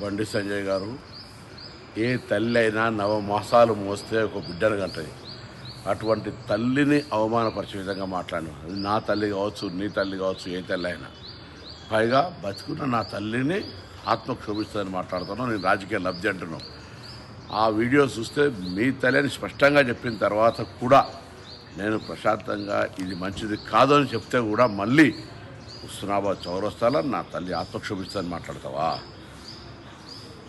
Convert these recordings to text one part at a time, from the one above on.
బండి సంజయ్ గారు ఏ తల్లి అయినా నవమాసాలు మోస్తే ఒక బిడ్డను కంటది అటువంటి తల్లిని అవమానపరిచే విధంగా మాట్లాడాను అది నా తల్లి కావచ్చు నీ తల్లి కావచ్చు ఏ తల్లి అయినా. పైగా బతుకున్న నా తల్లిని ఆత్మ క్షోభిస్తుందని మాట్లాడుతున్నాను నేను రాజకీయ లబ్ధి అంటున్నాను ఆ వీడియో చూస్తే మీ తల్లిని స్పష్టంగా చెప్పిన తర్వాత కూడా నేను ప్రశాంతంగా ఇది మంచిది కాదని చెప్తే కూడా మళ్ళీ హుస్నాబాద్ చౌరస్తాలో నా తల్లి ఆత్మక్షోభిస్తుందని మాట్లాడతావా?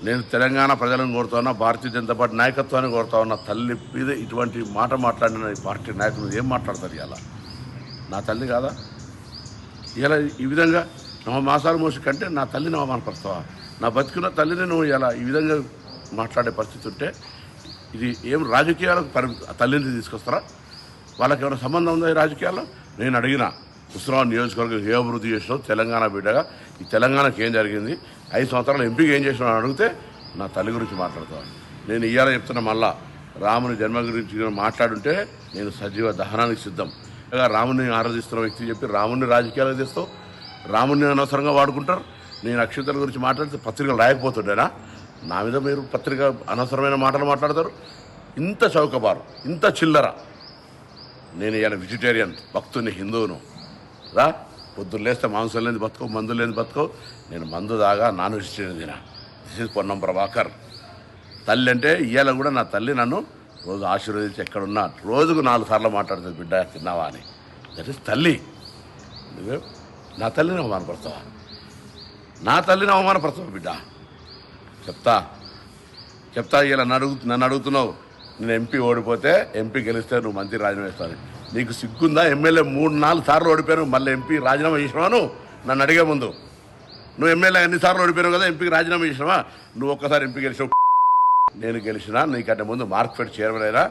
నేను తెలంగాణ ప్రజలను కోరుతా ఉన్నా భారతీయ జనతా పార్టీ నాయకత్వాన్ని కోరుతా ఉన్న తల్లి మీద ఇటువంటి మాట మాట్లాడిన ఈ పార్టీ నాయకులు ఏం మాట్లాడతారు ఇలా నా తల్లి కాదా? ఇలా ఈ విధంగా నవ మాసాలు మోసి కంటే నా తల్లిని అవమానపరుస్తావా? నా బతికున్న తల్లిని నువ్వు ఇలా ఈ విధంగా మాట్లాడే పరిస్థితి ఉంటే ఇది ఏం రాజకీయాలకు పరి తల్లిని తీసుకొస్తారా? వాళ్ళకి ఏమైనా సంబంధం ఉందా ఈ రాజకీయాల్లో? నేను అడిగిన హుస్నాబాద్ నియోజకవర్గం ఏ అభివృద్ధి చేసినావు తెలంగాణ బిడ్డగా ఈ తెలంగాణకి ఏం జరిగింది? ఐదు సంవత్సరాలు ఎంపీగా ఏం చేసినావు అడిగితే నా తల్లి గురించి మాట్లాడతాను నేను ఇయ్యాల చెప్తున్నా మళ్ళా. రాముని జన్మ గురించి మాట్లాడుంటే నేను సజీవ దహనానికి సిద్ధం. పైగా రాముని ఆరాధిస్తున్న వ్యక్తి చెప్పి రాముని రాజకీయాలకు తెస్తావు రాముని అనవసరంగా వాడుకుంటారు. నేను అక్షతల గురించి మాట్లాడితే పత్రికలు రాయకపోతుండేనా? నా మీద మీరు పత్రిక అనవసరమైన మాటలు మాట్లాడతారు. ఇంత చౌకబారు ఇంత చిల్లర. నేను ఇవాళ వెజిటేరియన్ భక్తుని హిందువును. రా. పొద్దున్న లేస్తే మాంసం లేని బతుకో మందు లేని బతుకో. నేను మందు దాగా నాన్ వెజిటేరియన్ తినా దిస్ ఇస్ పొన్నం ప్రభాకర్. తల్లి అంటే ఇవాళ కూడా నా తల్లి నన్ను రోజు ఆశీర్వదించి ఎక్కడున్నా. రోజుకు నాలుగు సార్లు మాట్లాడుతుంది బిడ్డ తిన్నావా? అని. దట్ ఇస్ తల్లి. నువ్వే నా తల్లిని అవమానపడతావా నా తల్లిని అవమానపడతావా బిడ్డ? చెప్తా. చెప్తా ఇలా నన్ను నన్ను అడుగుతున్నావు. నేను ఎంపీ ఓడిపోతే ఎంపీ గెలిస్తే నువ్వు మంత్రి రాజీనామా చేస్తాను నీకు సిగ్గుందా? ఎమ్మెల్యే మూడు నాలుగు సార్లు ఓడిపోయాను. మళ్ళీ ఎంపీ రాజీనామా చేసినావాను? నన్ను అడిగే ముందు. నువ్వు ఎమ్మెల్యే ఎన్నిసార్లు ఓడిపోయావు కదా ఎంపీకి రాజీనామా చేసినావా? నువ్వు ఒక్కసారి ఎంపీ గెలిచావు నేను గెలిచినా నీకంటే ముందు మార్కెట్ చైర్మన్ అయినా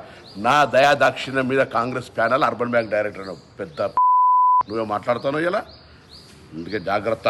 నా దయాదాక్షిణ్యం మీద Congress panel urban bank director పెద్ద నువ్వే మాట్లాడుతావు ఇలా? అందుకే జాగ్రత్త.